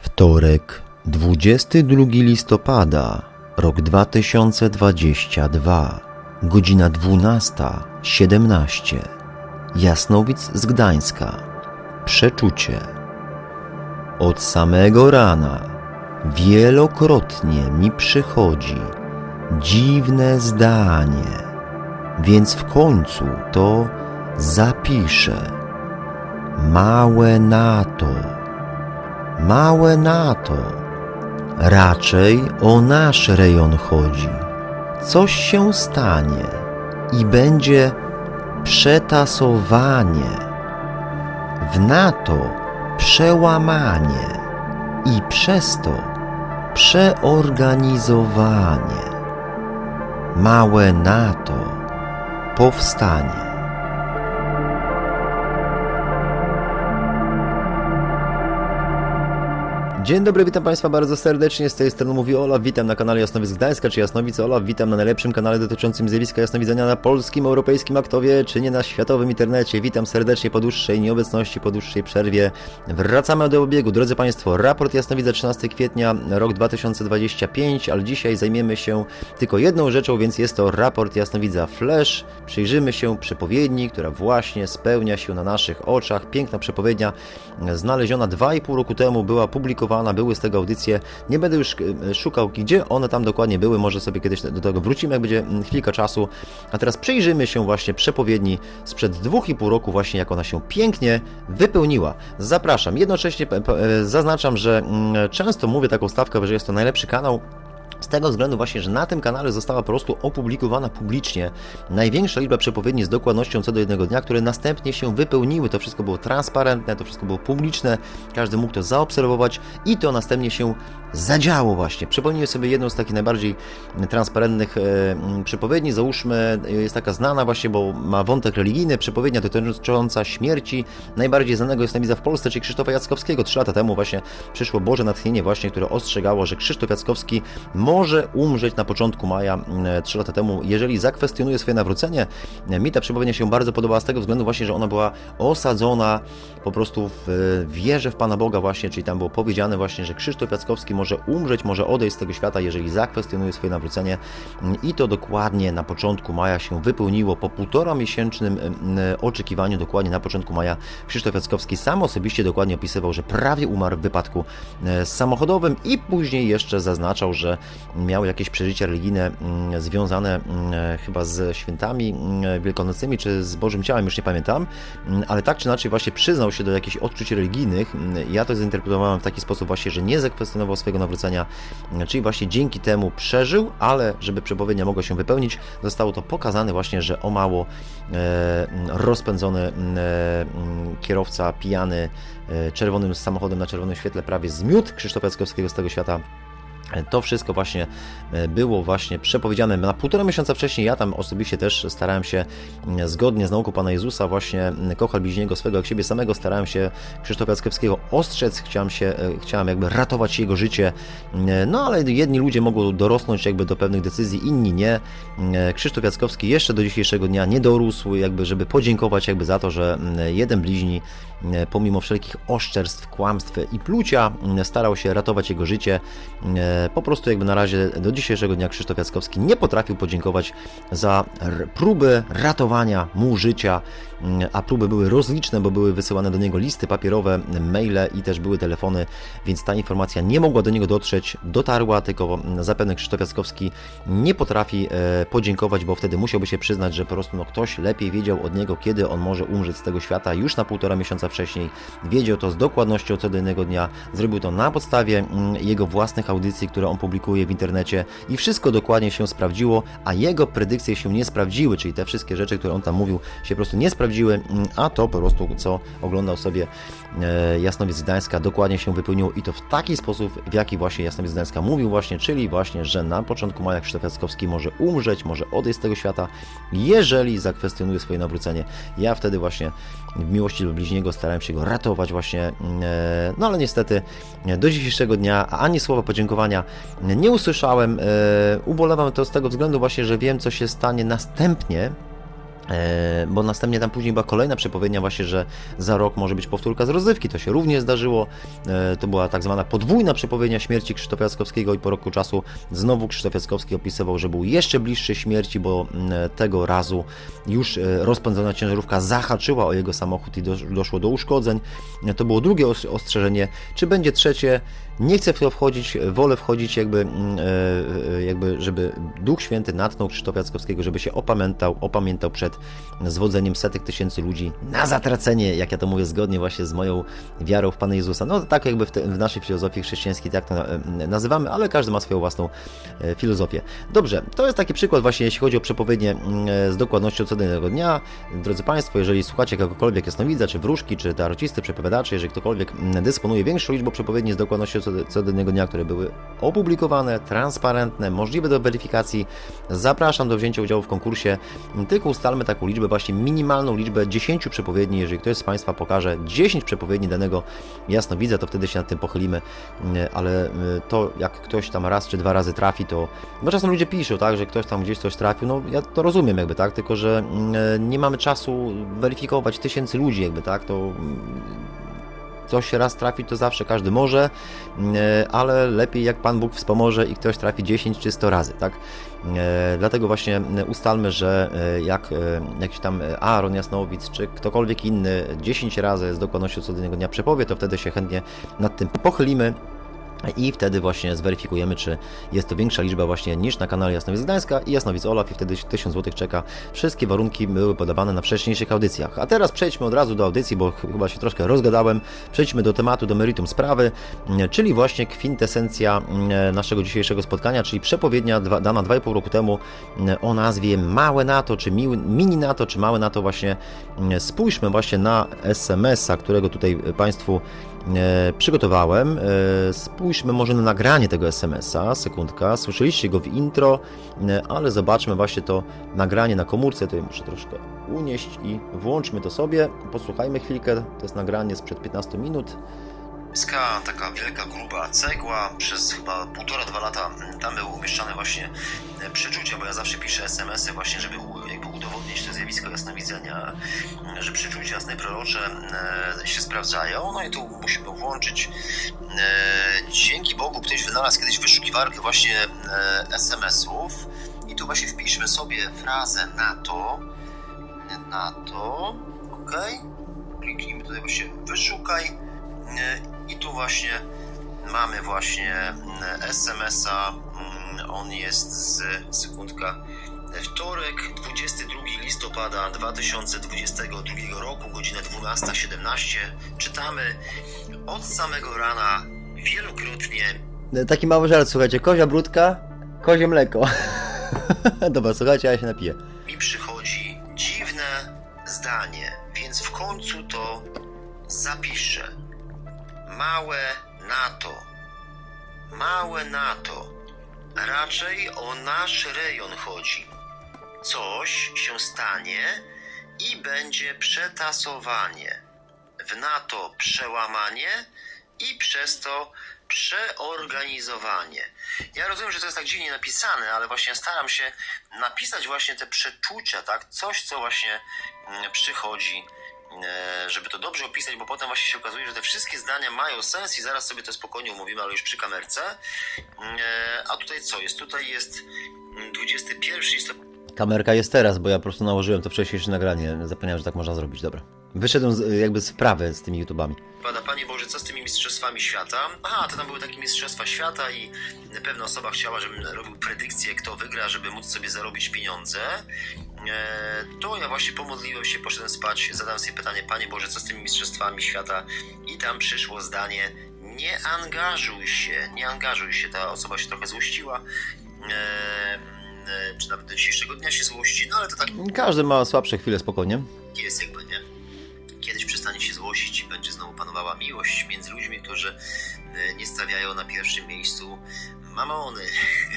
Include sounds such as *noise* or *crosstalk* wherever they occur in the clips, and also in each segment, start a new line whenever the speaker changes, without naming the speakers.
Wtorek, 22 listopada, rok 2022, godzina 12.17. Jasnowic z Gdańska. Przeczucie. Od samego rana wielokrotnie mi przychodzi dziwne zdanie, więc w końcu to zapiszę. Małe na to. Małe na to. Raczej o nasz rejon chodzi. Coś się stanie i będzie przetasowanie. W NATO przełamanie i przez to przeorganizowanie. Małe NATO powstanie. Dzień dobry, witam Państwa bardzo serdecznie. Z tej strony mówi Olaf. Witam na kanale Jasnowic Gdańska czy Jasnowic Olaf. Witam na najlepszym kanale dotyczącym zjawiska jasnowidzenia na polskim, europejskim aktowie, czy nie na światowym internecie. Witam serdecznie po dłuższej nieobecności, po dłuższej przerwie. Wracamy do obiegu. Drodzy Państwo, raport Jasnowidza 13 kwietnia, rok 2025, ale dzisiaj zajmiemy się tylko jedną rzeczą, więc jest to raport Jasnowidza Flash. Przyjrzymy się przepowiedni, która właśnie spełnia się na naszych oczach. Piękna przepowiednia, znaleziona 2,5 roku temu, była publikowana były z tego audycje. Nie będę już e, szukał, gdzie one tam dokładnie były, może sobie kiedyś do tego wrócimy, jak będzie mm, chwilka czasu. A teraz przyjrzymy się właśnie przepowiedni sprzed dwóch i pół roku, właśnie jak ona się pięknie wypełniła. Zapraszam. Jednocześnie e, zaznaczam, że mm, często mówię taką stawkę, że jest to najlepszy kanał. Tego względu właśnie, że na tym kanale została po prostu opublikowana publicznie największa liczba przepowiedni z dokładnością co do jednego dnia, które następnie się wypełniły. To wszystko było transparentne, to wszystko było publiczne, każdy mógł to zaobserwować i to następnie się zadziało właśnie. Przypomnijmy sobie jedną z takich najbardziej transparentnych e, przepowiedni. Załóżmy, e, jest taka znana właśnie, bo ma wątek religijny, przepowiednia dotycząca śmierci najbardziej znanego jasnowidza w Polsce, czyli Krzysztofa Jackowskiego. Trzy lata temu właśnie przyszło Boże natchnienie właśnie, które ostrzegało, że Krzysztof Jackowski może umrzeć na początku maja m, trzy lata temu, jeżeli zakwestionuje swoje nawrócenie. Mi ta przepowiednia się bardzo podobała z tego względu właśnie, że ona była osadzona po prostu w e, wierze w Pana Boga właśnie, czyli tam było powiedziane właśnie, że Krzysztof Jackowski może umrzeć, może odejść z tego świata, jeżeli zakwestionuje swoje nawrócenie Mm, i to dokładnie na początku maja się wypełniło po półtora miesięcznym em, oczekiwaniu, dokładnie na początku maja Krzysztof Jackowski sam osobiście dokładnie opisywał, że prawie umarł w wypadku e, samochodowym i później jeszcze zaznaczał, że miał jakieś przeżycia religijne mm, związane mm, e, chyba z świętami mm, wielkanocnymi czy z Bożym Ciałem, już nie pamiętam, ale tak czy inaczej właśnie przyznał się do jakichś odczuć religijnych. Ja to zinterpretowałem w taki sposób właśnie, że nie zakwestionował swojego nawrócenia, czyli właśnie dzięki temu przeżył, ale żeby przepowiednia mogła się wypełnić, zostało to pokazane właśnie, że o mało e, rozpędzony e, kierowca pijany czerwonym samochodem na czerwonym świetle prawie zmiótł Krzysztofa Jackowskiego z tego świata. To wszystko właśnie e, było właśnie przepowiedziane na półtora miesiąca wcześniej. Ja tam osobiście też starałem się zgodnie z nauką Pana Jezusa właśnie kochał bliźniego swego jak siebie samego. Starałem się Krzysztofa Jackowskiego ostrzec, chciałem się, e, chciałem jakby ratować jego życie. No ale jedni ludzie mogą dorosnąć jakby do pewnych decyzji, inni nie. Krzysztof Jackowski jeszcze do dzisiejszego dnia nie dorósł, jakby żeby podziękować jakby za to, że jeden bliźni pomimo wszelkich oszczerstw, kłamstw i plucia starał się ratować jego życie. Po prostu jakby na razie do dzisiejszego dnia Krzysztof Jackowski nie potrafił podziękować za próby ratowania mu życia, mm, a próby były rozliczne, bo były wysyłane do niego listy papierowe, maile i też były telefony, więc ta informacja nie mogła do niego dotrzeć, dotarła, tylko zapewne Krzysztof Jackowski nie potrafi e, podziękować, bo wtedy musiałby się przyznać, że po prostu no, ktoś lepiej wiedział od niego, kiedy on może umrzeć z tego świata już na półtora miesiąca wcześniej. Wiedział to z dokładnością co do innego dnia, zrobił to na podstawie mm, jego własnych audycji, które on publikuje w internecie i wszystko dokładnie się sprawdziło, a jego predykcje się nie sprawdziły, czyli te wszystkie rzeczy, które on tam mówił, się po prostu nie sprawdziły, mm, a to po prostu, co oglądał sobie e, Jasnowiec Gdańska, dokładnie się wypełniło i to w taki sposób, w jaki właśnie Jasnowiec Gdańska mówił właśnie, czyli właśnie, że na początku maja Krzysztof Jackowski może umrzeć, może odejść z tego świata, jeżeli zakwestionuje swoje nawrócenie. Ja wtedy właśnie w miłości do bliźniego starałem się go ratować właśnie, e, no ale niestety e, do dzisiejszego dnia ani słowa podziękowania nie usłyszałem. E, Ubolewam to z tego względu właśnie, że wiem, co się stanie następnie, E, bo następnie tam później była kolejna przepowiednia właśnie, że za rok może być powtórka z rozrywki, to się również zdarzyło, E, to była tak zwana podwójna przepowiednia śmierci Krzysztofa Jackowskiego i po roku czasu znowu Krzysztof Jackowski opisywał, że był jeszcze bliższy śmierci, bo tego razu już rozpędzona ciężarówka zahaczyła o jego samochód i dosz- doszło do uszkodzeń. To było drugie os- ostrzeżenie. Czy będzie trzecie? Nie chcę w to wchodzić, wolę wchodzić jakby, mm, e, e, jakby żeby Duch Święty natknął Krzysztofa Jackowskiego, żeby się opamiętał, opamiętał przed zwodzeniem setek tysięcy ludzi na zatracenie, jak ja to mówię, zgodnie właśnie z moją wiarą w Pana Jezusa. No tak jakby w, te, w naszej filozofii chrześcijańskiej tak to e, nazywamy, ale każdy ma swoją własną filozofię. Dobrze, to jest taki przykład właśnie, jeśli chodzi o przepowiednie mm, z dokładnością codziennego dnia. Drodzy Państwo, jeżeli słuchacie kogokolwiek jasnowidza, czy wróżki, czy tarocisty, przepowiadaczy, jeżeli ktokolwiek mm, dysponuje większą liczbą przepowiedni z dokładnością cod- codziennego dnia, które były opublikowane, transparentne, możliwe do weryfikacji, zapraszam do wzięcia udziału w konkursie. Tylko ustalmy taką liczbę, właśnie minimalną liczbę 10 przepowiedni. Jeżeli ktoś z Państwa pokaże 10 przepowiedni danego jasnowidza, to wtedy się nad tym pochylimy, Mm, ale y, to jak ktoś tam raz czy dwa razy trafi, to bo czasem ludzie piszą, tak, że ktoś tam gdzieś coś trafił, no ja to rozumiem jakby, tak, tylko że mm, nie mamy czasu weryfikować tysięcy ludzi jakby, tak, to mm, coś raz trafi, to zawsze każdy może, mm, ale lepiej jak Pan Bóg wspomoże i ktoś trafi 10 czy 100 razy, tak? E, Dlatego właśnie ustalmy, że e, jak e, jakiś tam Aaron Jasnowic czy ktokolwiek inny 10 razy z dokładnością codziennego dnia przepowie, to wtedy się chętnie nad tym pochylimy. I wtedy właśnie zweryfikujemy, czy jest to większa liczba właśnie niż na kanale Jasnowic Gdańska i Jasnowic Olaf i wtedy 1000 zł czeka. Wszystkie warunki były podawane na wcześniejszych audycjach. A teraz przejdźmy od razu do audycji, bo ch- chyba się troszkę rozgadałem. Przejdźmy do tematu, do meritum sprawy, czyli właśnie kwintesencja naszego dzisiejszego spotkania, czyli przepowiednia dana 2,5 roku temu o nazwie Małe NATO, czy Mini NATO, czy Małe NATO właśnie. Spójrzmy właśnie na SMS-a, którego tutaj Państwu e, przygotowałem. E, spójrzmy może na nagranie tego SMS-a. Sekundka. Słyszeliście go w intro, e, ale zobaczmy właśnie to nagranie na komórce. Tutaj muszę troszkę unieść i włączmy to sobie. Posłuchajmy chwilkę. To jest nagranie sprzed 15 minut.
Taka wielka, gruba cegła, przez chyba półtora, dwa lata mm, tam były umieszczane właśnie e, przeczucia, bo ja zawsze piszę SMS-y właśnie, żeby jakby udowodnić to zjawisko jasnowidzenia, mm, że przeczucia jasne prorocze e, się sprawdzają, no i tu musimy włączyć. E, Dzięki Bogu ktoś wynalazł kiedyś wyszukiwarkę właśnie SMS-ów i tu właśnie wpiszmy sobie frazę NATO, NATO, ok, kliknijmy tutaj właśnie wyszukaj i tu właśnie mamy właśnie mm, SMS-a. mm, On jest z sekundka. Wtorek, 22 listopada 2022 roku, godzina 12.17. Czytamy od samego rana wielokrotnie
E, Taki mały żart, słuchajcie. Kozia brudka, kozie mleko. *laughs* Dobra, słuchajcie, ja się napiję.
mi przychodzi dziwne zdanie, więc w końcu to zapiszę. Małe NATO. Małe NATO. Raczej o nasz rejon chodzi. Coś się stanie i będzie przetasowanie. W NATO przełamanie i przez to przeorganizowanie. Ja rozumiem, że to jest tak dziwnie napisane, ale właśnie staram się napisać właśnie te przeczucia, tak? Coś, co właśnie mm, przychodzi, żeby to dobrze opisać, bo potem właśnie się okazuje, że te wszystkie zdania mają sens i zaraz sobie to spokojnie omówimy, ale już przy kamerce. Mm, e, A tutaj co jest? Tutaj jest mm, 21 listopada.
Kamerka jest teraz, bo ja po prostu nałożyłem to wcześniejsze nagranie. Zapomniałem, że tak można zrobić, dobra. Wyszedłem z, jakby z wprawy z tymi YouTubami.
Pada, Panie Boże, co z tymi mistrzostwami świata? Aha, to tam były takie mistrzostwa świata i pewna osoba chciała, żebym robił predykcję, kto wygra, żeby móc sobie zarobić pieniądze. E, to ja właśnie pomodliłem się, poszedłem spać, zadałem sobie pytanie, Panie Boże, co z tymi mistrzostwami świata? I tam przyszło zdanie, nie angażuj się, nie angażuj się. Ta osoba się trochę złościła. E, e, czy nawet do dzisiejszego dnia się złości, no ale to tak
Każdy ma słabsze chwile, spokojnie.
jest jakby, nie? Przestanie się złościć i będzie znowu panowała miłość między ludźmi, którzy e, nie stawiają na pierwszym miejscu mamony.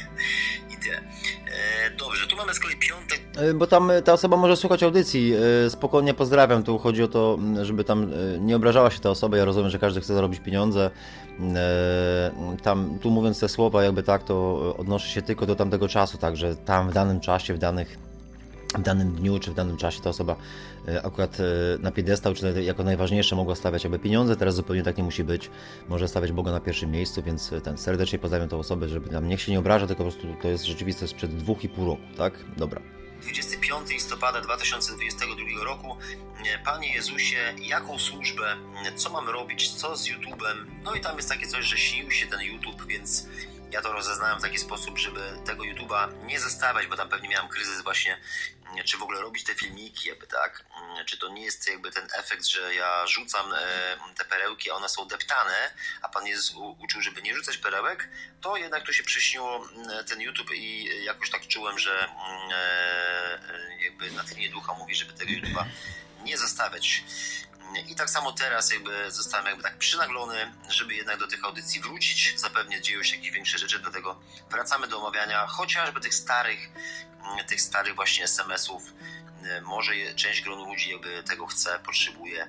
*laughs* I tyle. E, dobrze, tu mamy z kolei piątek.
E, Bo tam ta osoba może słuchać audycji. Spokojnie pozdrawiam. Tu chodzi o to, m, żeby tam nie obrażała się ta osoba. Ja rozumiem, że każdy chce zarobić pieniądze. Tam, tu mówiąc te słowa, jakby tak, to odnoszę się tylko do tamtego czasu, także tam w danym czasie, w danych w danym dniu czy w danym czasie ta osoba e, akurat e, na piedestał, czy jako najważniejsze mogła stawiać jakby pieniądze, teraz zupełnie tak nie musi być. Może stawiać Boga na pierwszym miejscu, więc e, ten serdecznie pozdrawiam tę osobę, żeby tam niech się nie obraża, tylko po prostu to jest rzeczywistość sprzed dwóch i pół roku, tak? Dobra.
25 listopada 2022 roku. Panie Jezusie, jaką służbę, co mamy robić, co z YouTube'em? No i tam jest takie coś, że śnił się ten YouTube, więc ja to rozeznałem w taki sposób, żeby tego YouTube'a nie zostawiać, bo tam pewnie miałem kryzys właśnie, czy w ogóle robić te filmiki, jakby tak, czy to nie jest jakby ten efekt, że ja rzucam e, te perełki, a one są deptane, a Pan Jezus uczył, żeby nie rzucać perełek, to jednak to się przyśniło mm, ten YouTube i jakoś tak czułem, że mm, e, e, jakby natchnienie ducha mówi, żeby tego YouTube'a nie zostawiać. I tak samo teraz jakby zostałem jakby tak przynaglony, żeby jednak do tych audycji wrócić. Zapewne dzieją się jakieś większe rzeczy, dlatego wracamy do omawiania chociażby tych starych, mm, tych starych właśnie SMS-ów. E, Może część gronu ludzi jakby tego chce, potrzebuje,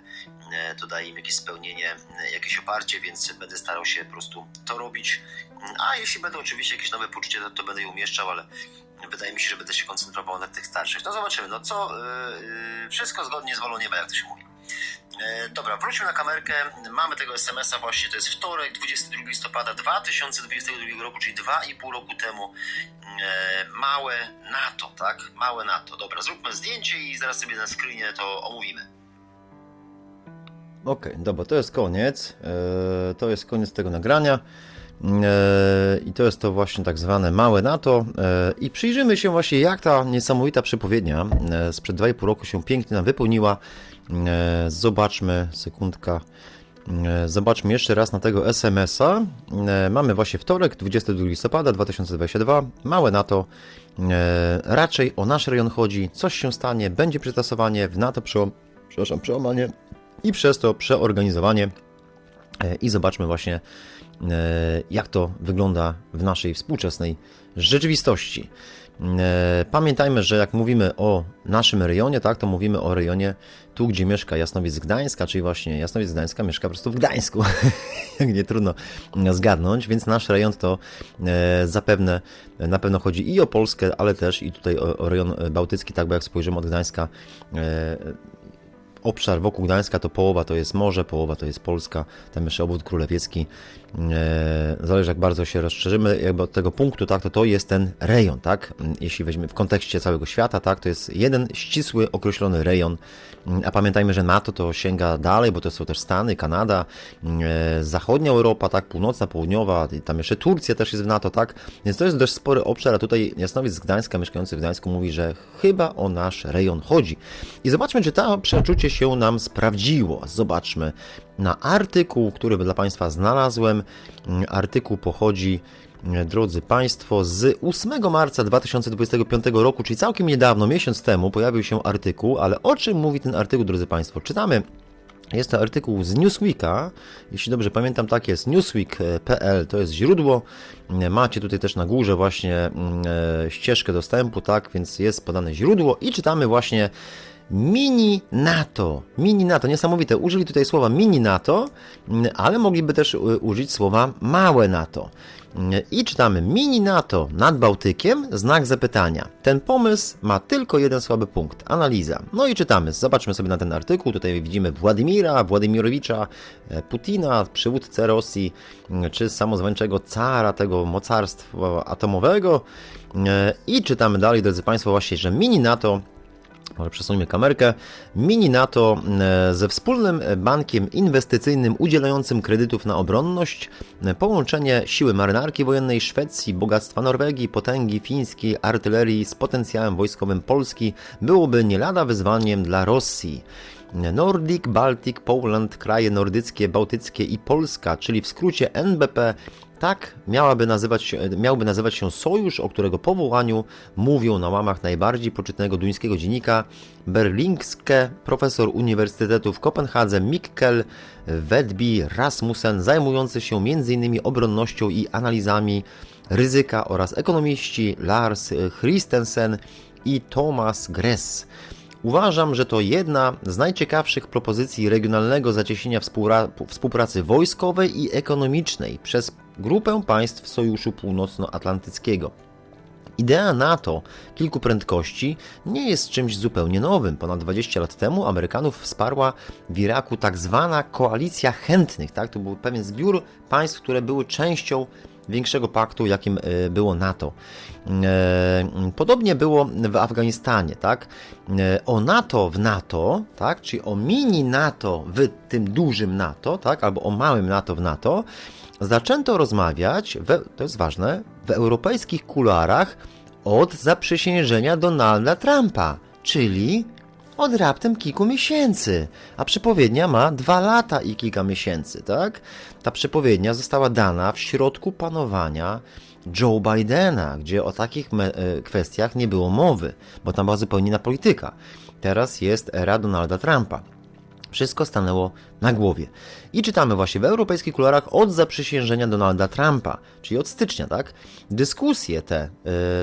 e, to daje im jakieś spełnienie, e, jakieś oparcie, więc będę starał się po prostu to robić. A jeśli będą oczywiście jakieś nowe poczucie, to, to będę je umieszczał, ale wydaje mi się, że będę się koncentrował na tych starszych. No zobaczymy, no co, yy, wszystko zgodnie z wolą nieba, jak to się mówi. E, Dobra, wróćmy na kamerkę. Mamy tego SMS-a właśnie, to jest wtorek, 22 listopada 2022 roku, czyli 2,5 roku temu. E, Małe NATO, tak? Małe NATO. Dobra, zróbmy zdjęcie i zaraz sobie na screenie to omówimy.
Okej, dobra, to jest koniec. E, to jest koniec tego nagrania. I to jest to właśnie tak zwane małe NATO. I przyjrzymy się właśnie, jak ta niesamowita przepowiednia sprzed 2,5 roku się pięknie nam wypełniła. E, Zobaczmy, sekundka. E, Zobaczmy jeszcze raz na tego SMS-a. E, Mamy właśnie wtorek, 22 listopada 2022. Małe NATO. Raczej o nasz rejon chodzi. Coś się stanie, będzie przetasowanie w NATO, przełam, przepraszam, przełamanie i przez to przeorganizowanie. E, I zobaczmy właśnie, e, jak to wygląda w naszej współczesnej rzeczywistości. E, Pamiętajmy, że jak mówimy o naszym rejonie, tak, to mówimy o rejonie tu, gdzie mieszka Jasnowic Gdańska, czyli właśnie Jasnowic Gdańska mieszka po prostu w Gdańsku. *laughs* jak nie trudno zgadnąć, więc nasz rejon to zapewne na pewno chodzi i o Polskę, ale też i tutaj o, o rejon bałtycki, tak, bo jak spojrzymy od Gdańska obszar wokół Gdańska to połowa to jest morze, połowa to jest Polska, tam jeszcze obwód królewiecký. E, Zależy jak bardzo się rozszerzymy jakby od tego punktu, tak, to to jest ten rejon, tak, jeśli weźmiemy w kontekście całego świata, tak, to jest jeden ścisły, określony rejon, a pamiętajmy, że NATO to sięga dalej, bo to są też Stany, Kanada, e, zachodnia Europa, tak, północna, południowa, tam jeszcze Turcja też jest w NATO, tak, więc to jest dość spory obszar, a tutaj Jasnowic z Gdańska, mieszkający w Gdańsku mówi, że chyba o nasz rejon chodzi. I zobaczmy, czy to przeczucie się nam sprawdziło. Zobaczmy na artykuł, który dla Państwa znalazłem. Mm, Artykuł pochodzi, mm, drodzy Państwo, z 8 marca 2025 roku, czyli całkiem niedawno, miesiąc temu, pojawił się artykuł, ale o czym mówi ten artykuł, drodzy Państwo? Czytamy jest to artykuł z Newsweeka. Jeśli dobrze pamiętam, tak jest. Newsweek.pl to jest źródło. Macie tutaj też na górze właśnie mm, e, ścieżkę dostępu, tak, więc jest podane źródło i czytamy właśnie Mini NATO. Mini NATO, niesamowite. Użyli tutaj słowa mini NATO, ale mogliby też u- użyć słowa małe NATO. I czytamy mini NATO nad Bałtykiem, znak zapytania. Ten pomysł ma tylko jeden słaby punkt analiza. No i czytamy, zobaczmy sobie na ten artykuł. Tutaj widzimy Władimira, Władimirowicza, e, Putina, przywódcę Rosji, czy samozwańczego cara tego mocarstwa atomowego. E, I czytamy dalej, drodzy Państwo, właśnie, że mini NATO może przesuńmy kamerkę. Mini NATO e, ze wspólnym bankiem inwestycyjnym udzielającym kredytów na obronność, e, połączenie siły marynarki wojennej Szwecji, bogactwa Norwegii, potęgi fińskiej, artylerii z potencjałem wojskowym Polski byłoby nie lada wyzwaniem dla Rosji. Nordic, Baltic, Poland, kraje nordyckie, bałtyckie i Polska, czyli w skrócie NBP, tak miałaby nazywać się, miałby nazywać się sojusz, o którego powołaniu mówią na łamach najbardziej poczytnego duńskiego dziennika Berlingske, profesor Uniwersytetu w Kopenhadze Mikkel Wedby Rasmussen, zajmujący się m.in. obronnością i analizami ryzyka oraz ekonomiści Lars Christensen i Thomas Gress. Uważam, że to jedna z najciekawszych propozycji regionalnego zacieśnienia współpracy wojskowej i ekonomicznej przez grupę państw Sojuszu Północnoatlantyckiego. Idea NATO kilku prędkości nie jest czymś zupełnie nowym. Ponad 20 lat temu Amerykanów wsparła w Iraku tak zwana koalicja chętnych. Tak? To był pewien zbiór państw, które były częścią większego paktu, jakim e, było NATO. E, Podobnie było w Afganistanie, tak? E, O NATO w NATO, tak? Czyli o mini NATO w tym dużym NATO, tak? Albo o małym NATO w NATO, zaczęto rozmawiać, we, to jest ważne, w europejskich kuluarach od zaprzysiężenia Donalda Trumpa, czyli od raptem kilku miesięcy. A przepowiednia ma dwa lata i kilka miesięcy, tak? Ta przepowiednia została dana w środku panowania Joe Bidena, gdzie o takich e, kwestiach nie było mowy, bo tam była zupełnie inna polityka. Teraz jest era Donalda Trumpa. Wszystko stanęło na głowie. I czytamy właśnie w europejskich kolorach od zaprzysiężenia Donalda Trumpa, czyli od stycznia, tak? Dyskusje te, e,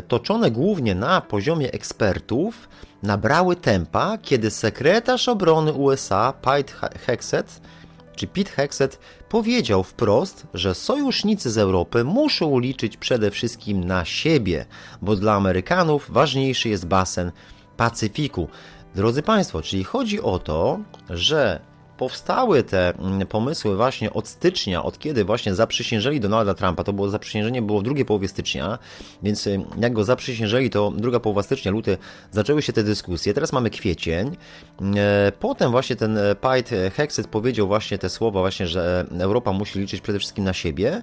toczone głównie na poziomie ekspertów, nabrały tempa, kiedy sekretarz obrony USA Pete Hexet, czy Pete Hexet powiedział wprost, że sojusznicy z Europy muszą liczyć przede wszystkim na siebie, bo dla Amerykanów ważniejszy jest basen Pacyfiku. Drodzy Państwo, czyli chodzi o to, że powstały te mm, pomysły właśnie od stycznia, od kiedy właśnie zaprzysiężeli Donalda Trumpa, to było zaprzysiężenie było w drugiej połowie stycznia, więc y, jak go zaprzysiężeli, to druga połowa stycznia, luty, zaczęły się te dyskusje, teraz mamy kwiecień, E, potem właśnie ten e, Pete Hexet powiedział właśnie te słowa właśnie, że Europa musi liczyć przede wszystkim na siebie,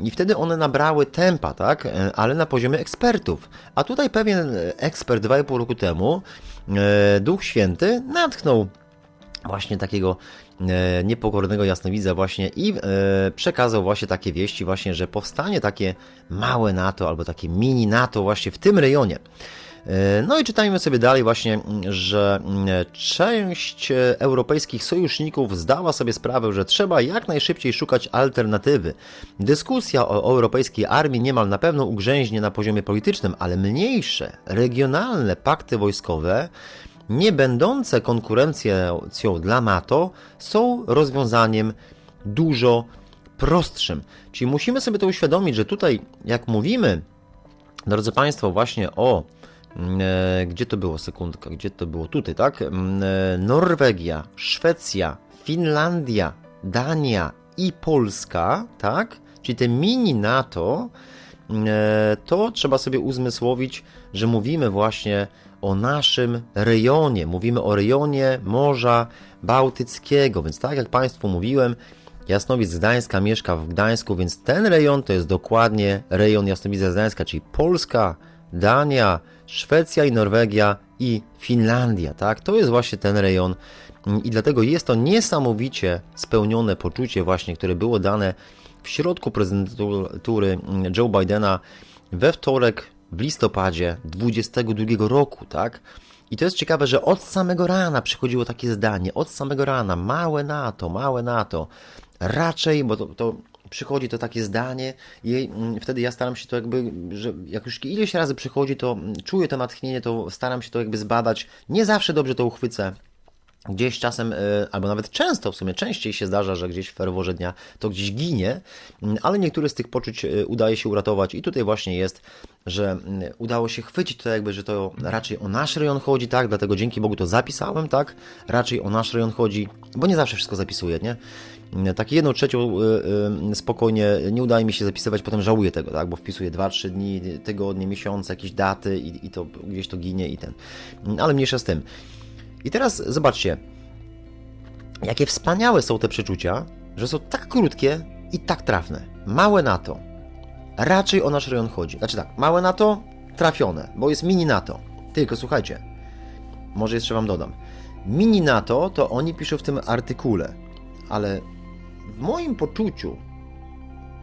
i wtedy one nabrały tempa, tak? E, Ale na poziomie ekspertów. A tutaj pewien ekspert 2,5 roku temu, e, Duch Święty, natchnął właśnie takiego e, niepokornego jasnowidza właśnie i przekazał właśnie takie wieści właśnie, że powstanie takie małe NATO albo takie mini NATO właśnie w tym rejonie. E, No i czytajmy sobie dalej właśnie, że mm, część e, europejskich sojuszników zdała sobie sprawę, że trzeba jak najszybciej szukać alternatywy. Dyskusja o europejskiej armii niemal na pewno ugrzęźnie na poziomie politycznym, ale mniejsze, regionalne pakty wojskowe nie będące konkurencją dla NATO, są rozwiązaniem dużo prostszym. Czyli musimy sobie to uświadomić, że tutaj, jak mówimy, drodzy Państwo, właśnie o. E, gdzie to było? Sekundka, gdzie to było? Tutaj, tak? E, Norwegia, Szwecja, Finlandia, Dania i Polska, tak? Czyli te mini NATO, e, to trzeba sobie uzmysłowić, że mówimy właśnie o naszym rejonie. Mówimy o rejonie Morza Bałtyckiego, więc tak jak Państwu mówiłem, Jasnowic Gdańska mieszka w Gdańsku, więc ten rejon to jest dokładnie rejon Jasnowica z Gdańska, czyli Polska, Dania, Szwecja i Norwegia i Finlandia, tak? To jest właśnie ten rejon i dlatego jest to niesamowicie spełnione poczucie właśnie, które było dane w środku prezydentury Joe Bidena we wtorek w listopadzie 22 roku, tak? I to jest ciekawe, że od samego rana przychodziło takie zdanie, od samego rana, małe NATO, małe NATO. Raczej, bo to, to przychodzi to takie zdanie i mm, wtedy ja staram się to jakby, że jak już ileś razy przychodzi, to mm, czuję to natchnienie, to staram się to jakby zbadać. Nie zawsze dobrze to uchwycę. Gdzieś czasem, e, albo nawet często w sumie, częściej się zdarza, że gdzieś w ferworze dnia to gdzieś ginie, mm, ale niektóre z tych poczuć e, udaje się uratować i tutaj właśnie jest, że udało się chwycić to jakby, że to raczej o nasz rejon chodzi, tak, dlatego dzięki Bogu to zapisałem, tak, raczej o nasz rejon chodzi, bo nie zawsze wszystko zapisuję, nie? Tak jedną trzecią y, y, spokojnie nie udaje mi się zapisywać, potem żałuję tego, tak? bo wpisuję 2-3 dni, tygodnie, miesiące, jakieś daty i, i to gdzieś to ginie i ten. Ale mniejsza z tym. I teraz zobaczcie, jakie wspaniałe są te przeczucia, że są tak krótkie i tak trafne. Małe NATO. Raczej o nasz rejon chodzi. Znaczy tak, małe NATO trafione, bo jest mini NATO. Tylko słuchajcie, może jeszcze Wam dodam. Mini NATO to oni piszą w tym artykule, ale w moim poczuciu,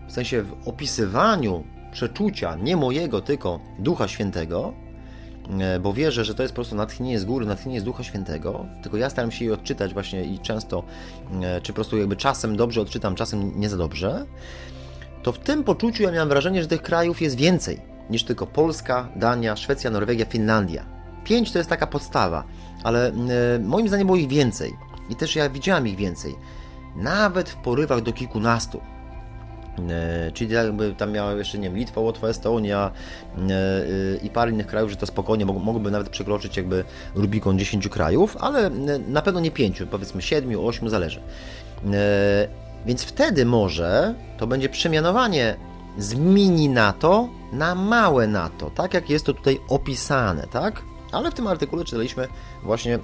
w sensie w opisywaniu przeczucia, nie mojego, tylko Ducha Świętego, e, bo wierzę, że to jest po prostu natchnienie z góry, natchnienie z Ducha Świętego, tylko ja staram się je odczytać właśnie i często, e, czy po prostu jakby czasem dobrze odczytam, czasem nie za dobrze, to w tym poczuciu ja miałem wrażenie, że tych krajów jest więcej niż tylko Polska, Dania, Szwecja, Norwegia, Finlandia. Pięć to jest taka podstawa, ale e, moim zdaniem było ich więcej i też ja widziałem ich więcej nawet w porywach do kilkunastu. E, Czyli jakby tam miała jeszcze, nie wiem, Litwa, Łotwa, Estonia e, e, i parę innych krajów, że to spokojnie mog- mogłoby nawet przekroczyć jakby Rubikon 10 krajów, ale na pewno nie 5, powiedzmy 7, 8, zależy. Więc wtedy może to będzie przemianowanie z mini NATO na małe NATO, tak jak jest to tutaj opisane, tak? Ale w tym artykule czytaliśmy właśnie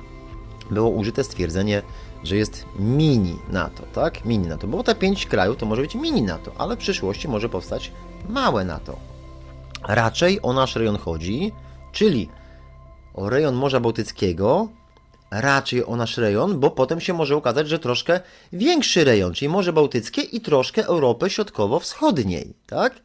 było użyte stwierdzenie, że jest mini NATO, tak? Mini NATO, bo te pięć krajów to może być mini NATO, ale w przyszłości może powstać małe NATO. Raczej o nasz rejon chodzi, czyli o rejon Morza Bałtyckiego, raczej o nasz rejon, bo potem się może okazać, że troszkę większy rejon, czyli Morze Bałtyckie i troszkę Europy Środkowo-Wschodniej, tak?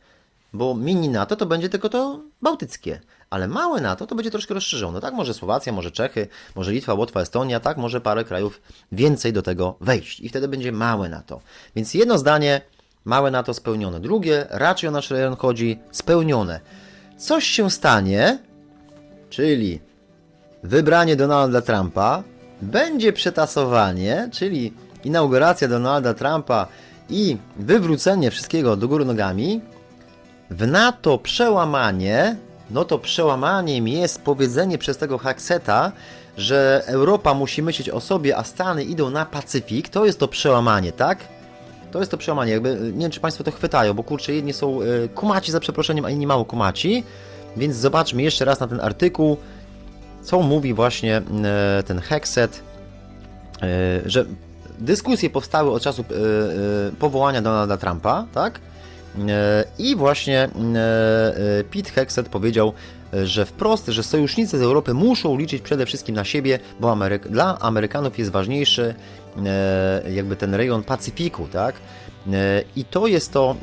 Bo mini NATO to będzie tylko to bałtyckie, ale małe NATO to będzie troszkę rozszerzone, tak? Może Słowacja, może Czechy, może Litwa, Łotwa, Estonia, tak? Może parę krajów więcej do tego wejść i wtedy będzie małe NATO. Więc jedno zdanie, małe NATO spełnione. Drugie, raczej o nasz rejon chodzi, spełnione. Coś się stanie, czyli wybranie Donalda Trumpa, będzie przetasowanie, czyli inauguracja Donalda Trumpa i wywrócenie wszystkiego do góry nogami, w NATO przełamanie, no to przełamaniem jest powiedzenie przez tego Hakseta, że Europa musi myśleć o sobie, a Stany idą na Pacyfik, to jest to przełamanie, tak? To jest to przełamanie, jakby, nie wiem czy Państwo to chwytają, bo kurczę, jedni są y, kumaci za przeproszeniem, a inni mało kumaci, więc zobaczmy jeszcze raz na ten artykuł, co mówi właśnie e, ten Hekset, e, że dyskusje powstały od czasu powołania Donalda Trumpa, tak? E, I właśnie e, e, Pete Hekset powiedział, że wprost, że sojusznicy z Europy muszą liczyć przede wszystkim na siebie, bo dla Amerykanów jest ważniejszy jakby ten rejon Pacyfiku, tak? I to jest to,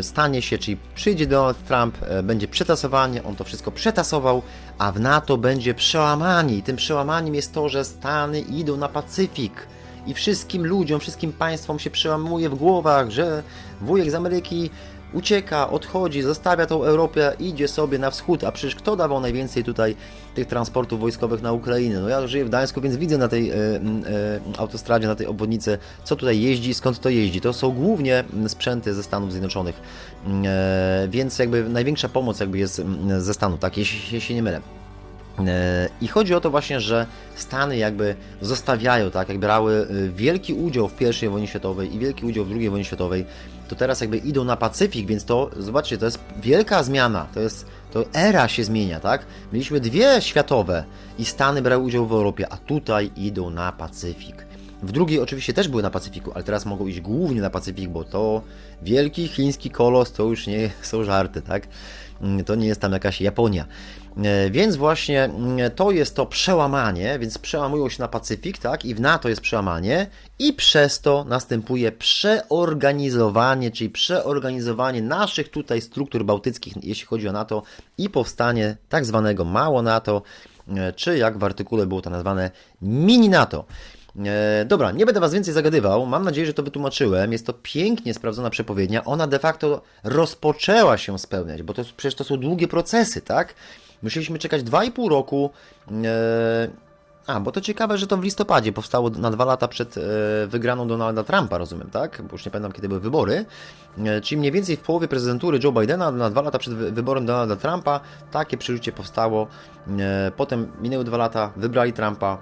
stanie się, czyli przyjdzie Donald Trump, będzie przetasowanie, on to wszystko przetasował, a w NATO będzie przełamanie. I tym przełamaniem jest to, że Stany idą na Pacyfik. I wszystkim ludziom, wszystkim państwom się przełamuje w głowach, że wujek z Ameryki ucieka, odchodzi, zostawia tą Europę, idzie sobie na wschód, a przecież kto dawał najwięcej tutaj tych transportów wojskowych na Ukrainę? No ja żyję w Gdańsku, więc widzę na tej e, e, autostradzie, na tej obwodnicy, co tutaj jeździ, skąd to jeździ. To są głównie sprzęty ze Stanów Zjednoczonych, e, więc jakby największa pomoc jakby jest ze Stanów, tak, jeśli się nie mylę. I chodzi o to właśnie, że Stany jakby zostawiają, tak, jak brały wielki udział w I wojnie światowej i wielki udział w II wojnie światowej, to teraz jakby idą na Pacyfik, więc to, zobaczcie, to jest wielka zmiana, to jest, to era się zmienia, tak? Mieliśmy dwie światowe i Stany brały udział w Europie, a tutaj idą na Pacyfik. W drugiej oczywiście też były na Pacyfiku, ale teraz mogą iść głównie na Pacyfik, bo to wielki chiński kolos to już nie *laughs* są żarty, tak? Mm, To nie jest tam jakaś Japonia. E, Więc właśnie mm, to jest to przełamanie, więc przełamują się na Pacyfik, tak? I w NATO jest przełamanie, i przez to następuje przeorganizowanie, czyli przeorganizowanie naszych tutaj struktur bałtyckich, jeśli chodzi o NATO, i powstanie tak zwanego mało NATO, e, czy jak w artykule było to nazwane mini NATO. E, dobra, nie będę Was więcej zagadywał. Mam nadzieję, że to wytłumaczyłem. Jest to pięknie sprawdzona przepowiednia. Ona de facto rozpoczęła się spełniać, bo to przecież to są długie procesy, tak? Musieliśmy czekać 2,5 roku. E, a, bo to ciekawe, że to w listopadzie powstało na dwa lata przed e, wygraną Donalda Trumpa, rozumiem, tak? Bo już nie pamiętam, kiedy były wybory. E, czyli mniej więcej w połowie prezydentury Joe Bidena, na dwa lata przed wy- wyborem Donalda Trumpa, takie przeżycie powstało. E, potem minęły dwa lata, wybrali Trumpa,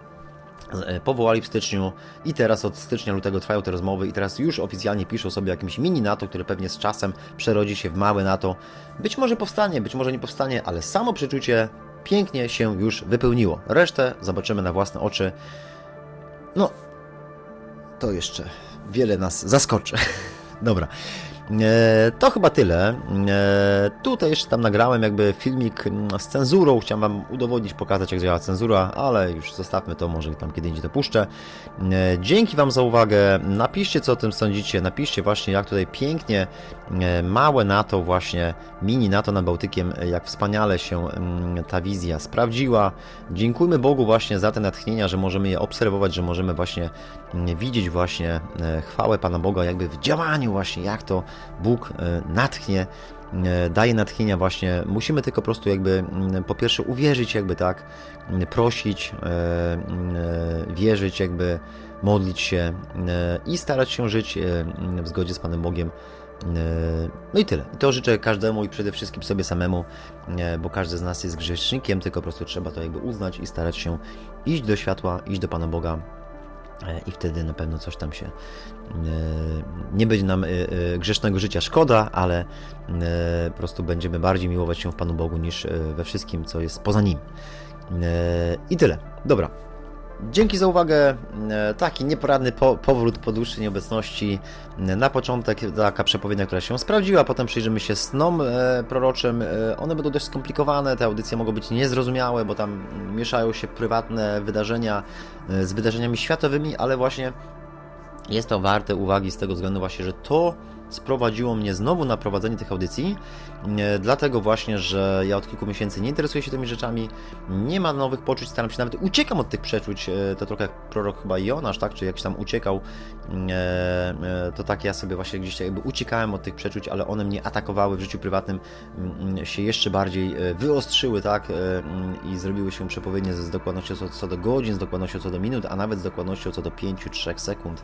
powołali w styczniu i teraz od stycznia, lutego trwają te rozmowy i teraz już oficjalnie piszą sobie jakimś mini NATO, które pewnie z czasem przerodzi się w małe NATO. Być może powstanie, być może nie powstanie, ale samo przeczucie pięknie się już wypełniło. Resztę zobaczymy na własne oczy. No, to jeszcze wiele nas zaskoczy. *laughs* Dobra. E, to chyba tyle. E, tutaj jeszcze tam nagrałem jakby filmik z cenzurą. Chciałem Wam udowodnić, pokazać jak działa cenzura, ale już zostawmy to, może tam kiedy indziej to puszczę. E, dzięki Wam za uwagę. Napiszcie co o tym sądzicie. Napiszcie właśnie jak tutaj pięknie małe NATO właśnie, mini NATO nad Bałtykiem, jak wspaniale się ta wizja sprawdziła. Dziękujmy Bogu właśnie za te natchnienia, że możemy je obserwować, że możemy właśnie widzieć właśnie chwałę Pana Boga jakby w działaniu właśnie, jak to Bóg e, natchnie, e, daje natchnienia właśnie. Musimy tylko po prostu jakby mm, po pierwsze uwierzyć jakby tak, mm, prosić, e, mm, wierzyć jakby, modlić się i starać się żyć w zgodzie z Panem Bogiem No i tyle. I to życzę każdemu i przede wszystkim sobie samemu, bo każdy z nas jest grzesznikiem, tylko po prostu trzeba to jakby uznać i starać się iść do światła, iść do Pana Boga i wtedy na pewno coś tam się e, nie będzie nam e, e, grzesznego życia szkoda, ale e, po prostu będziemy bardziej miłować się w Panu Bogu niż e, we wszystkim, co jest poza Nim. E, I tyle. Dobra. Dzięki za uwagę. E, Taki nieporadny po, powrót po dłuższej nieobecności. E, Na początek taka przepowiednia, która się sprawdziła, potem przyjrzymy się snom e, proroczym. E, One będą dość skomplikowane, te audycje mogą być niezrozumiałe, bo tam mieszają się prywatne wydarzenia e, z wydarzeniami światowymi, ale właśnie jest to warte uwagi z tego względu właśnie, że to sprowadziło mnie znowu na prowadzenie tych audycji, dlatego właśnie, że ja od kilku miesięcy nie interesuję się tymi rzeczami, nie ma nowych poczuć, staram się nawet, uciekam od tych przeczuć, e, to trochę jak prorok chyba Jonasz, tak, czy jakiś tam uciekał, e, e, to tak ja sobie właśnie gdzieś jakby uciekałem od tych przeczuć, ale one mnie atakowały w życiu prywatnym, mm, się jeszcze bardziej e, wyostrzyły, tak, e, mm, i zrobiły się przepowiednie z dokładnością co, do godzin, z dokładnością co do minut, a nawet z dokładnością co do 5-3 sekund.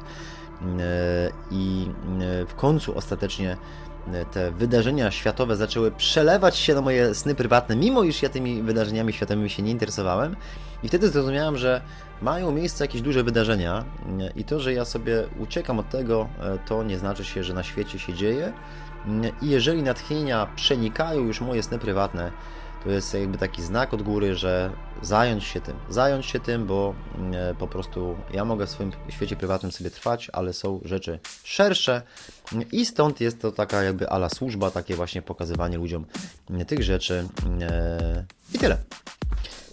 E, I e, w końcu ostatecznie e, te wydarzenia światowe zaczęły przelewać się na moje sny prywatne, mimo iż ja tymi wydarzeniami światowymi się nie interesowałem. I wtedy zrozumiałem, że mają miejsce jakieś duże wydarzenia i to, że ja sobie uciekam od tego, e, to nie znaczy się, że na świecie się dzieje. I jeżeli natchnienia przenikają już moje sny prywatne, to jest jakby taki znak od góry, że zająć się tym, zająć się tym, bo e, po prostu ja mogę w swoim świecie prywatnym sobie trwać, ale są rzeczy szersze i stąd jest to taka jakby ala służba, takie właśnie pokazywanie ludziom e, tych rzeczy e, i tyle.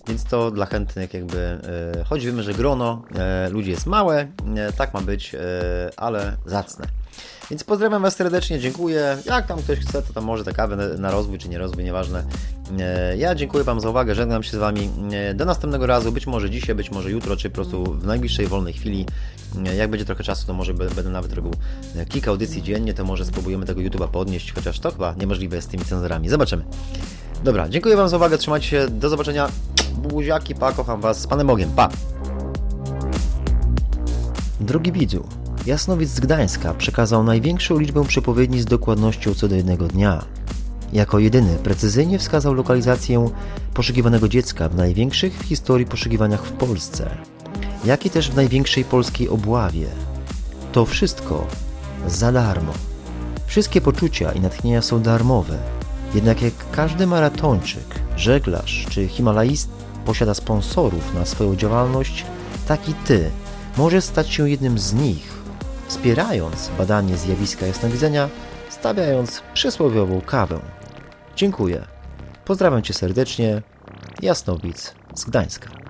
Więc to dla chętnych jakby, choć wiemy, że grono ludzi jest małe, tak ma być, ale zacne. Więc pozdrawiam Was serdecznie, dziękuję. Jak tam ktoś chce, to tam może tę kawę na rozwój czy nie rozwój, nieważne. E, Ja dziękuję Wam za uwagę, żegnam się z Wami. E, Do następnego razu, być może dzisiaj, być może jutro, czy po prostu w najbliższej wolnej chwili. E, Jak będzie trochę czasu, to może będę nawet robił kilka audycji dziennie, to może spróbujemy tego YouTube'a podnieść, chociaż to chyba niemożliwe z tymi cenzorami. Zobaczymy. Dobra, dziękuję Wam za uwagę, trzymajcie się, do zobaczenia. Buziaki, pa, kocham Was, z Panem Bogiem, pa! Drogi widzu, Jasnowic z Gdańska przekazał największą liczbę przepowiedni z dokładnością co do jednego dnia. Jako jedyny precyzyjnie wskazał lokalizację poszukiwanego dziecka w największych w historii poszukiwaniach w Polsce, jak i też w największej polskiej obławie. To wszystko za darmo. Wszystkie poczucia i natchnienia są darmowe, jednak jak każdy maratończyk, żeglarz czy himalaist posiada sponsorów na swoją działalność, tak i ty możesz stać się jednym z nich, wspierając badanie zjawiska jasnowidzenia, stawiając przysłowiową kawę. Dziękuję. Pozdrawiam cię serdecznie. Jasnowic z Gdańska.